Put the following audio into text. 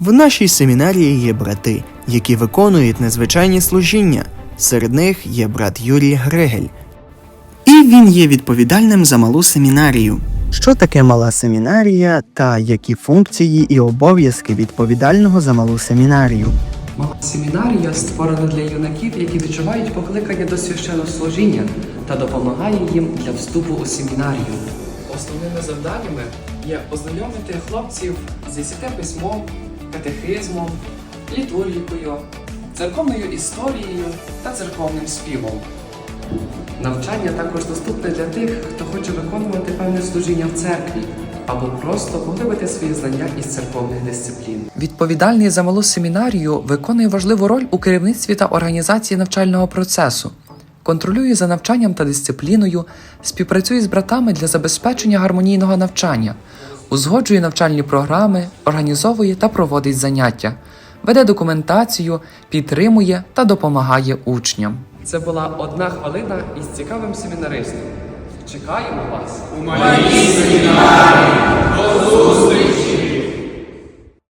В нашій семінарії є брати, які виконують незвичайні служіння. Серед них є брат Юрій Григель. І він є відповідальним за малу семінарію. Що таке мала семінарія та які функції і обов'язки відповідального за малу семінарію? Мала семінарія створена для юнаків, які відчувають покликання до священнослужіння та допомагає їм для вступу у семінарію. Основними завданнями є ознайомити хлопців з десяте письмом, катехизмом, літургікою, церковною історією та церковним співом. Навчання також доступне для тих, хто хоче виконувати певне служіння в церкві або просто поглибити свої знання із церковних дисциплін. Відповідальний за малу семінарію виконує важливу роль у керівництві та організації навчального процесу, контролює за навчанням та дисципліною, співпрацює з братами для забезпечення гармонійного навчання, узгоджує навчальні програми, організовує та проводить заняття, веде документацію, підтримує та допомагає учням. Це була одна хвилина із цікавим семінаристом. Чекаємо вас у малій